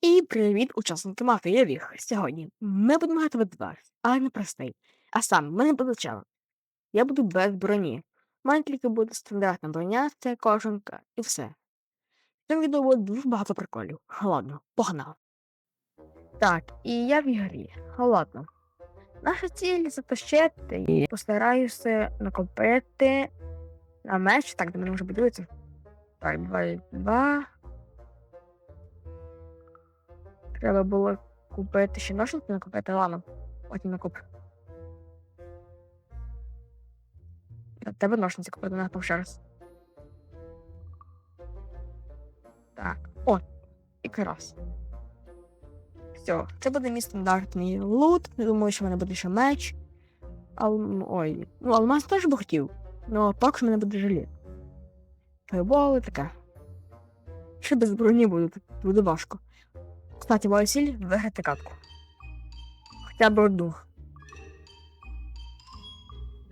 І привіт, учасники мафії Віг. Сьогодні ми будемо грати в але не простий. А саме, мене буде. Я буду без броні. У мене тільки буде стандартна броня, це кожанка і все. Цьому відео буде дуже багато приколів. Ладно, погнали. Так, і я в ігрі. Ладно. Наша ціль затащити і постараюся накопити на меч. Так, де мене вже будується. Так, 2, 2. Треба було купити ще ножниці накупити, ладно, потім накуплю. Для тебе ножниці купити на ще раз. Так, о, якраз. Все, це буде мій стандартний лут. Думаю, що в мене буде ще меч. Ал... Ой, ну алмаз теж би хотів. Ну, поки що мене буде жаліти. Файболи таке. Ще без броні буде, буде важко. Кстати, моя ціль виграти катку. Хоча б одну.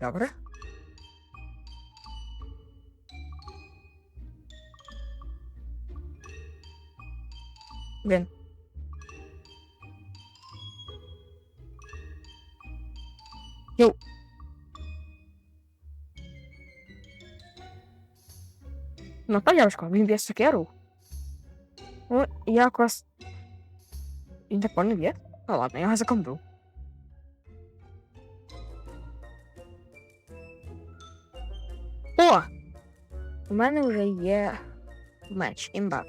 Добре. Блін. Йоу. Ну, та девушка, він б'є сокеру. Ну, якось він так больно б'є? Ну ладно, я його закомбив. О! У мене вже є меч, імба.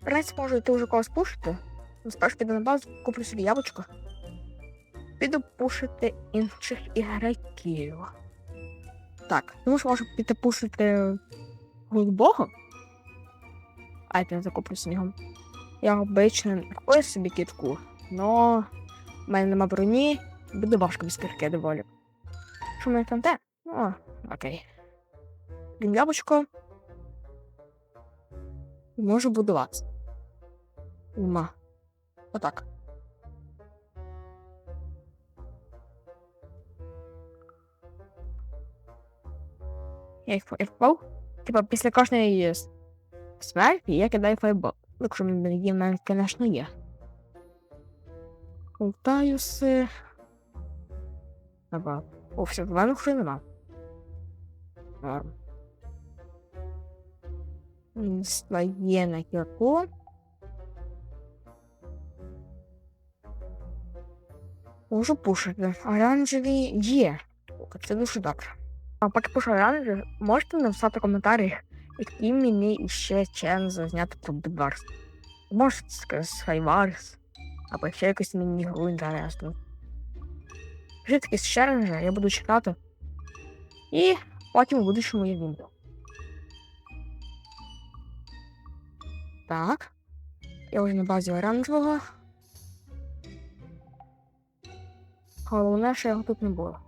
В принципі, можу йти вже когось пушити. Ну, Спершу піду на базу, куплю собі яблучко. Піду пушити інших ігроків. Так, тому що можу піти пушити голубого. А я закуплю снігом. Я обично купую собі кітку, но в мене нема броні, буде важко без кірки доволі. Що мене там те? О, окей. Яблучко. Можу будуватися. Ума. Отак. Я їх впав. Типа після кожної смерті я кидаю файбол. Якщо мені в мене, звісно, є. Лутаюся. Ага. О, все, мене вже нема. Норм. Є на кірку. Можу пушити. Оранжеві є. Це дуже добре. А поки пишу оранжеві, можете написати коментарі, який мені ще чен зняти про Бедварс. Може, з Хайварс, або ще якусь міні-гру інтересну. Вже таки ще раз, я буду чекати. І потім у будущому я відео. Так. Я вже на базі оранжевого. Головне, що його тут не було.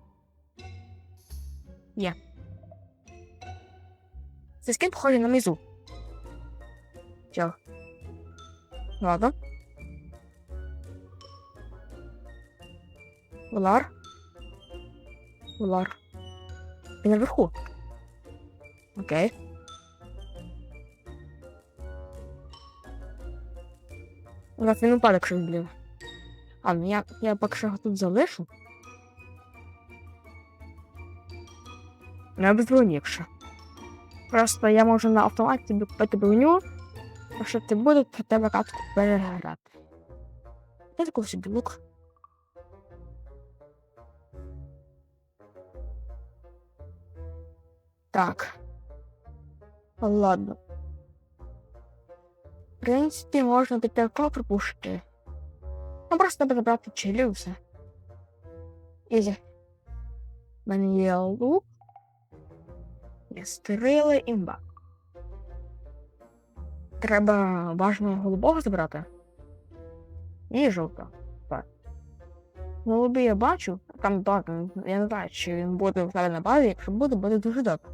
Є. Це скін похожий на мізу. Чого? Ладно. Валар. Валар. Він наверху. Окей. У нас він упаде, якщо блін. А, ну я, я поки що тут залишу. Без броні, якщо. Просто я можу на автоматі купити броню. Якщо ти буде, то тебе катку переграти. Я такий собі лук. Так. Ладно. В принципі, можна піти пропушити. Ну просто треба забрати челю і все. Ізі. У мене є лук. Є стріли імба. Треба важного голубого забрати. І жовто. Так. Голубий я бачу, там так, я не знаю, чи він буде в тебе на базі, якщо буде, буде дуже добре.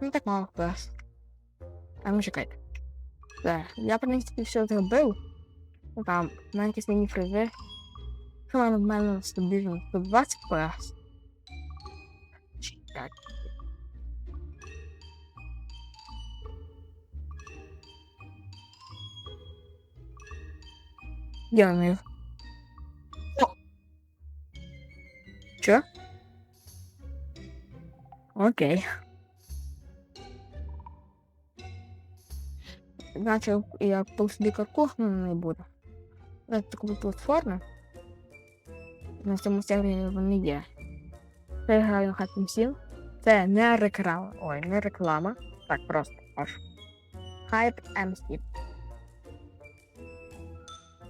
Ну так мало хпс. А ну чекайте. Так, я принципі все зробив. Ну там, якісь міні фризи. Що в мене стабільно 120 хпс так. Я не. Чо? Окей. Начал я полсбіка кухну не буду. Це таку платформу. На цьому сервері вони є. Переграю на Хатім 7. Це не реклама. Ой, не реклама. Так, просто аж. Hype MC.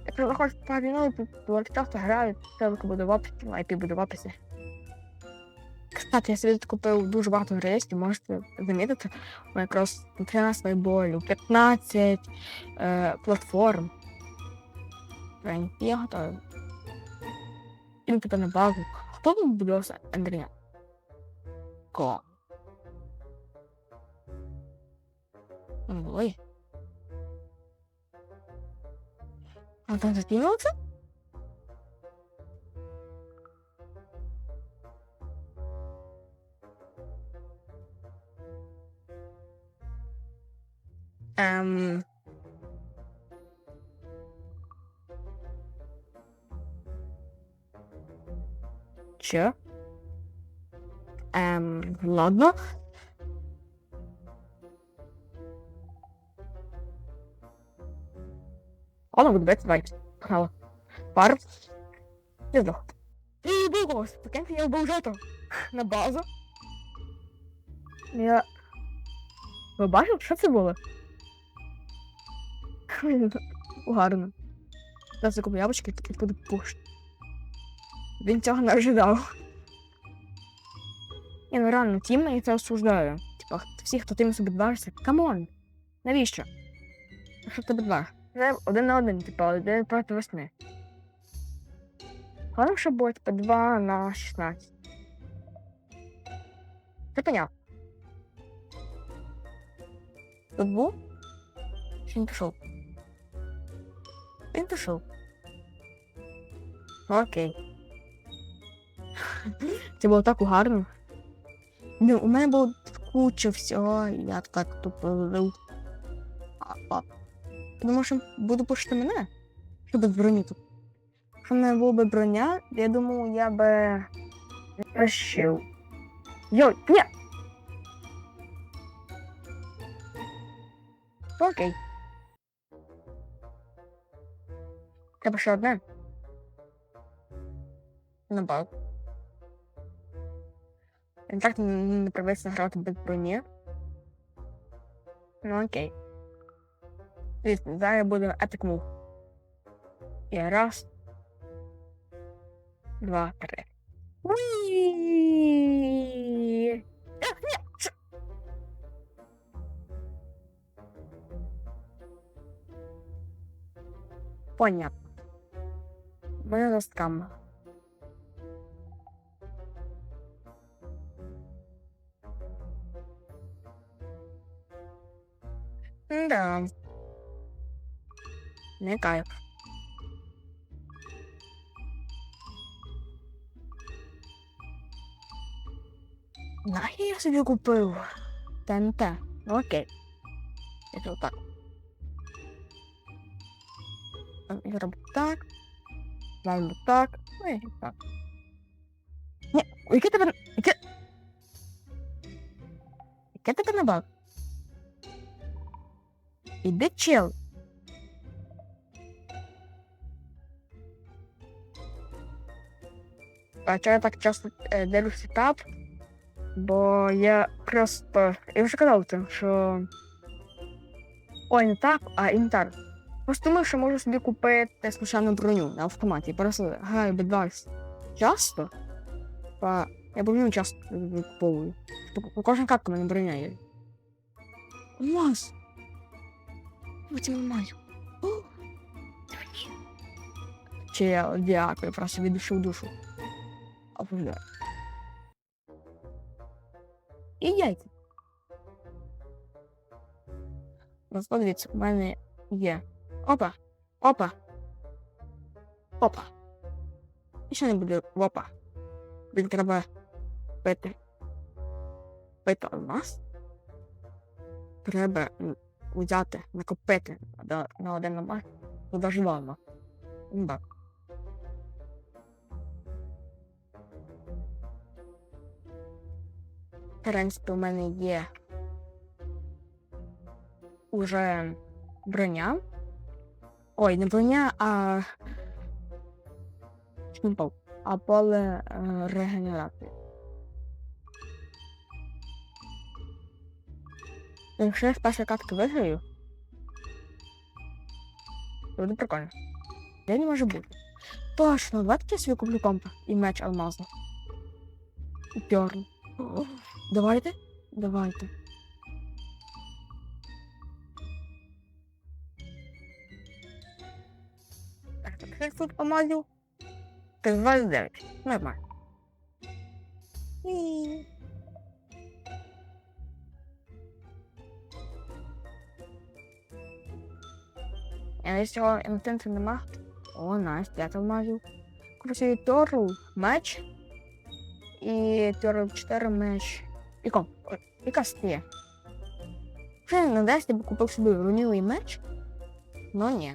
Якщо ви хочете погадати, то часто грають, ссылка буде в описі, IP буде в описі. Кстати, я собі купив дуже багато рейсів, можете замітити. У якраз 13 байболів, 15 е, платформ. Я готовий. І тепер на базу. Хто тут будувався Андрія? Ко. Ой. А там закинулся? Ем... Чё? Ем, ладно. Ладно, буду бити, давай. Погнали. Пар. Я здох. І був Прикиньте, я вбив жовто. На базу. Я... Ви бачили, що це було? Гарно. Зараз закуплю яблучки і буду пушт. Він цього не ожидав. Ні, ну реально, тім я це осуждаю. Типа, всі, хто тим собі бідважиться, камон! Навіщо? Що ти бідваж? Це один на один, типа, один проти восьми. Головне, щоб було, типа, 2 на 16. Ти поняв? Тут був? Чи не пішов? Він пішов. Окей. Це було так гарно. Ну, у мене було куча всього, я так тупо. А, Тому що буду пушити мене, щоб без броні тут. Якщо в мене була би броня, я думаю, я би розчив. Йой, ні! Окей. Треба ще одне. На бал. Так не привично грати без броні. Ну окей. Звісно, зараз буде Epic Move. І раз. Два, три. Уі! Кайф. Нахер я собі купив ТНТ. Ну окей. Це отак. Я роблю так. Ставлю так. Ну і так. Ні, яке тебе... Яке... Яке тебе набав? Іди чел. А чого я так часто е, дивлюсь етап? Бо я просто. Я вже казав тим, що. Ой, не так, а інвентар. Просто думаю, що можу собі купити случайну броню на автоматі. Просто граю бедвайс. Часто? Па... Я броню часто куповую. По кожен катку мене броня є. Алмаз! Потім маю. Чи я дякую, просто від душі в душу. Оповідаю. І яйця. Ну, подивіться, у мене є. Опа! Опа! Опа! І ще не буде опа. Він треба пити. Пити у нас. Треба взяти, накопити на один набор, подожвано. Імба. Принципі, у мене є уже броня. Ой, не броня, а. Шнупав. А поле е, регенерації. Якщо я з першої катки виграю, то буде прикольно. Де не може бути? Точно, давайте я собі куплю компа і меч алмазний. І пьорн. Давайте? Давайте. Так, так, як тут алмазів? 29. Нормально. Ні. Я цього інтенсу нема. О, найс, 5 алмазів. Короче, Торл меч. І Торл 4 меч. І комп. Ой, І касти. Вже не дасть, я б купив собі рунілий меч. Но ні.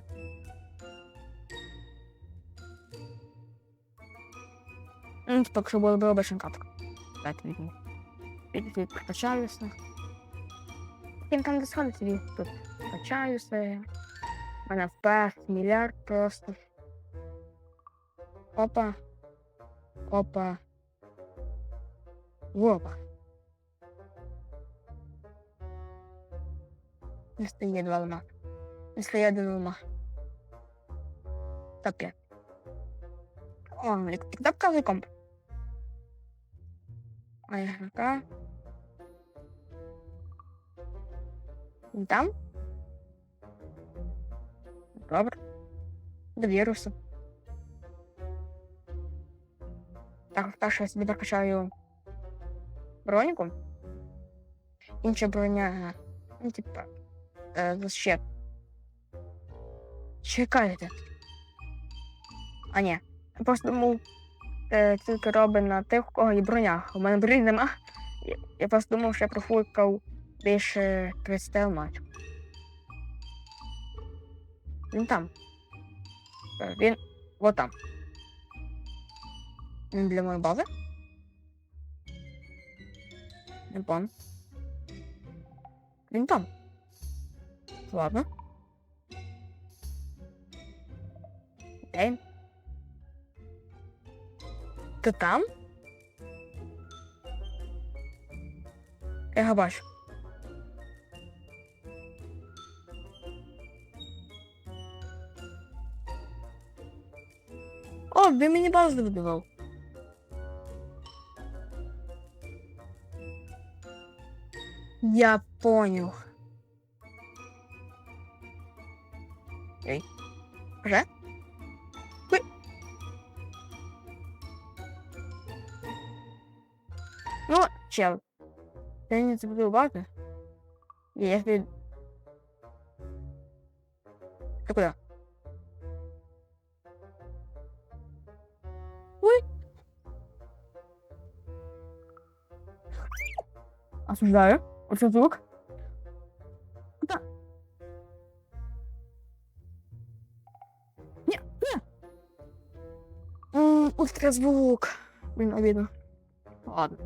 Ну, типа, якщо було б обична катка. Дайте візьму. Підійти, прокачаюся. Ким там де сходить собі тут. Качаюся. У мене вперед мільярд просто. Опа. Опа. Опа. Не стає два лома. Не стає один лома. Та. О, як ти показує комп. А ігрока. Там? Добре. Довірився. Так, перше я собі прокачаю броніку. Інша броня, ну, типа, е, защит. Чекайте. А ні. Просто думав, е, тільки робить на тих, у кого є броня. У мене броні нема. Я, я просто думав, що я профулкав більше 30 алмазів. Він там. Е, Він вот там. Він для моєї бази. Він там. Ладно. Де він? Ти там? Я його бачу. О, він мені базу вибивав. Я понял. Вже? Ой. Ну, чел. Ти не забуду бати? Я тобі... Ти куди? Ой. Осуждаю. Оце звук. М, Ультразвук. Блін, обідно. Ладно.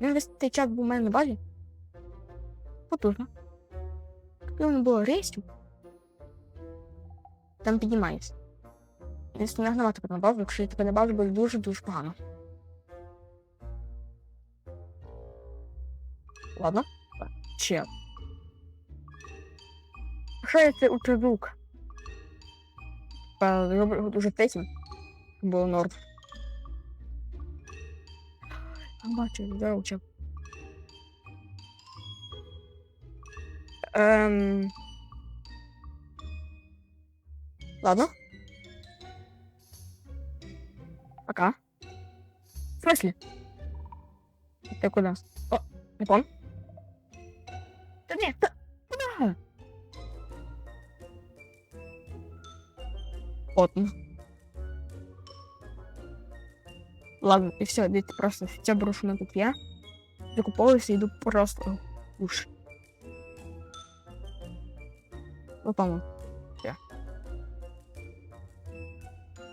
Він весь цей час був у мене на базі. Потужно. Коли не було рейсів, там піднімається. Якщо не гнавати тебе на базу, якщо я тебе на базу буде дуже-дуже погано. Ладно. Чел. Що я це ультразвук? Зроблю його дуже тихим. Було норм. Бачу, чел. Ем... Ладно. Пока. В смысле? Ты куда? О, не пон? Да нет, да, куда? Вот он. Ладно, и все, дайте просто хотя брошу на тут я. Закуповываюсь и иду просто в уши. Ну, по-моему. Я.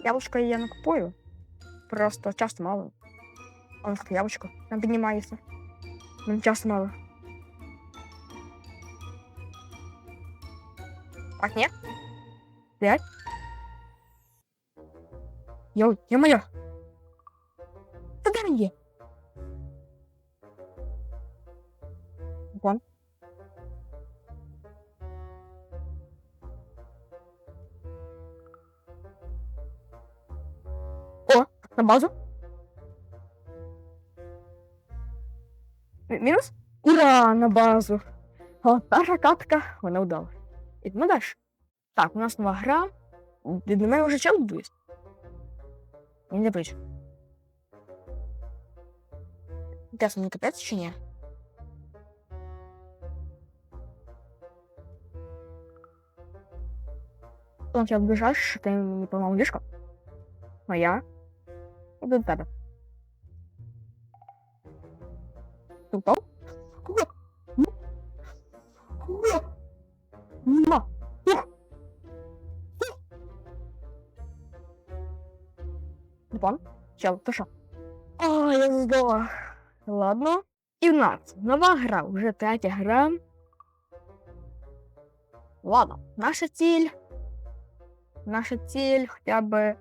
Яблучко я не купую. Просто часто мало. А ось таке яблучко. Там піднімається. Мені часто мало. Так, ні? П'ять? Йоу, ё-моё! базу. Мі- Мінус? Ура, на базу. О, перша катка, вона вдала. Ідемо далі. Так, у нас нова гра. Від мене вже чел будується. Він не бачу. Інтересно, не капець чи ні? Он тебе обижаешь, що ти мені поламав ліжко. А я Іду до тебе. Ти впав? Куди? Куди? На! Ух! Ух! Не пан? Чел, ти що? А, я здала. Ладно. І в нас нова гра, вже третя гра. Ладно, наша ціль. Наша ціль хоча б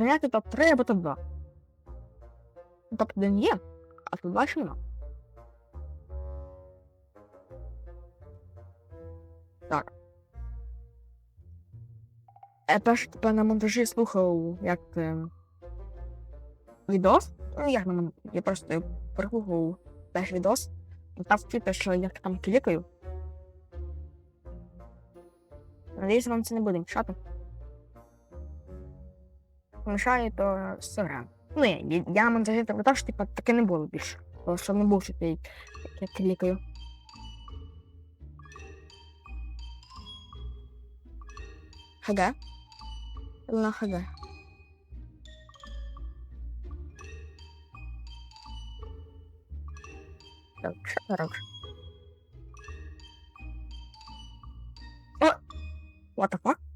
зайняти топ-3 або топ-2. Ну, Топ-1 є, а топ-2 ще нема. Так. Я перше типа на монтажі слухав, як е, відос. Ну, як на мон- я просто переслухав перший відос. І там вчити, що я там клікаю. Надіюсь, вам це не буде мішати. Мішає, то сорян. Ну, я, я, я на так, що типа таке не було більше. Тому що не був що як я клікаю. ХГ? На ХГ. Так, робиш? О! What the fuck?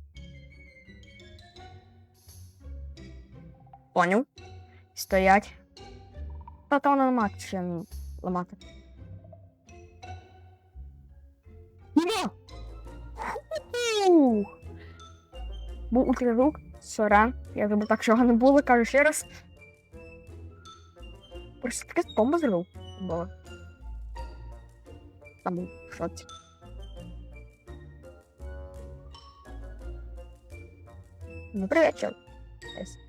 Поняв. Стоять. Та то нема чим ламати. Нема! Був ультразвук. Сорян. Я зробив так, що його не було, кажу ще раз. Просто таке комбо зробив. Було. Там був шоці. Привет, чел. Yes.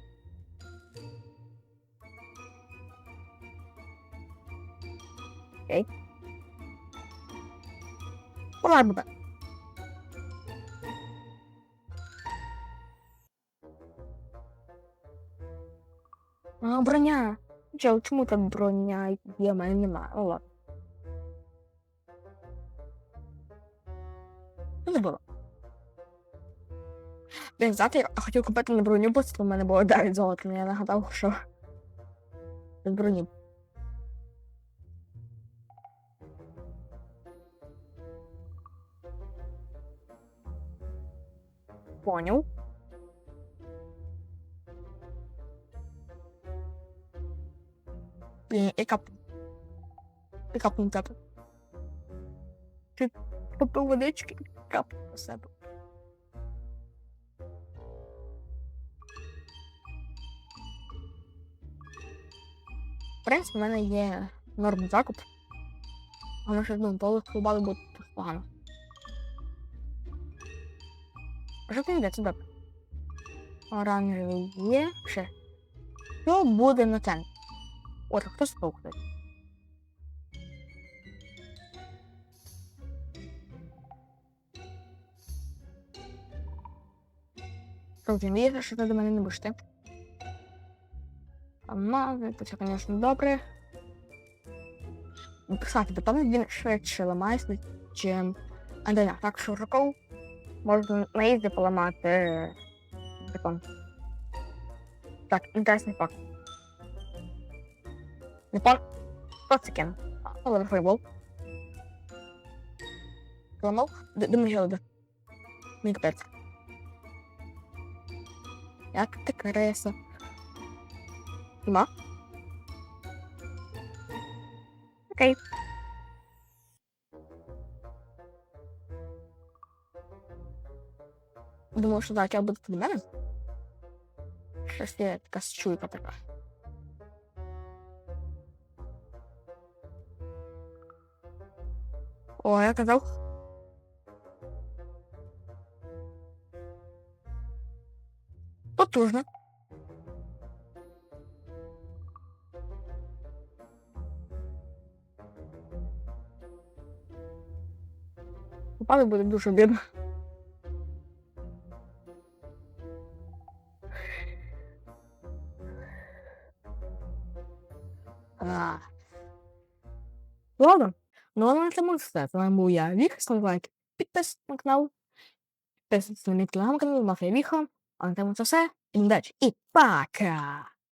Окей. Помар. А, броня. Чел, чому там броня є, мене немає? Ну ладно. Що це? Блін, завтра я хотів купити на броню, бо це в мене було 9 золота, але я нагадав, що без броні. Поняв. Блін, я кап. Я капну тебе. Ти попив водички і капнув на себе. В принципі, в мене є норм закуп. А ми ще ну, полу склубали буде погано. Ти йде сюди? Оранжевий є. Ще. Що буде на центр? От, а хто спав, кстати? Трохи вірю, що ти до мене не будеш ти. Алмази, то це, звісно, добре. Кстати, напевно, він швидше ламається, чим Андрія. Так що руков можна на їзді поламати бетон. Так, інтересний факт. Непон... Що це кинув? Але фейбол. Поламав? Думаю, що буде. Мені капець. Як ти криса. Нема? Окей. Думав, що так, я буду від мене. Щось є така чуйка така. О, я казав. Потужно. Упали буде дуже бідно. Ладно. Ну, а на цьому все. З вами був я, Вік. Ставте лайк, підписуйтесь на канал. Підписуйтесь на мій телеграм-канал, Мафія Віха. А на цьому це все. І удачі. І пока!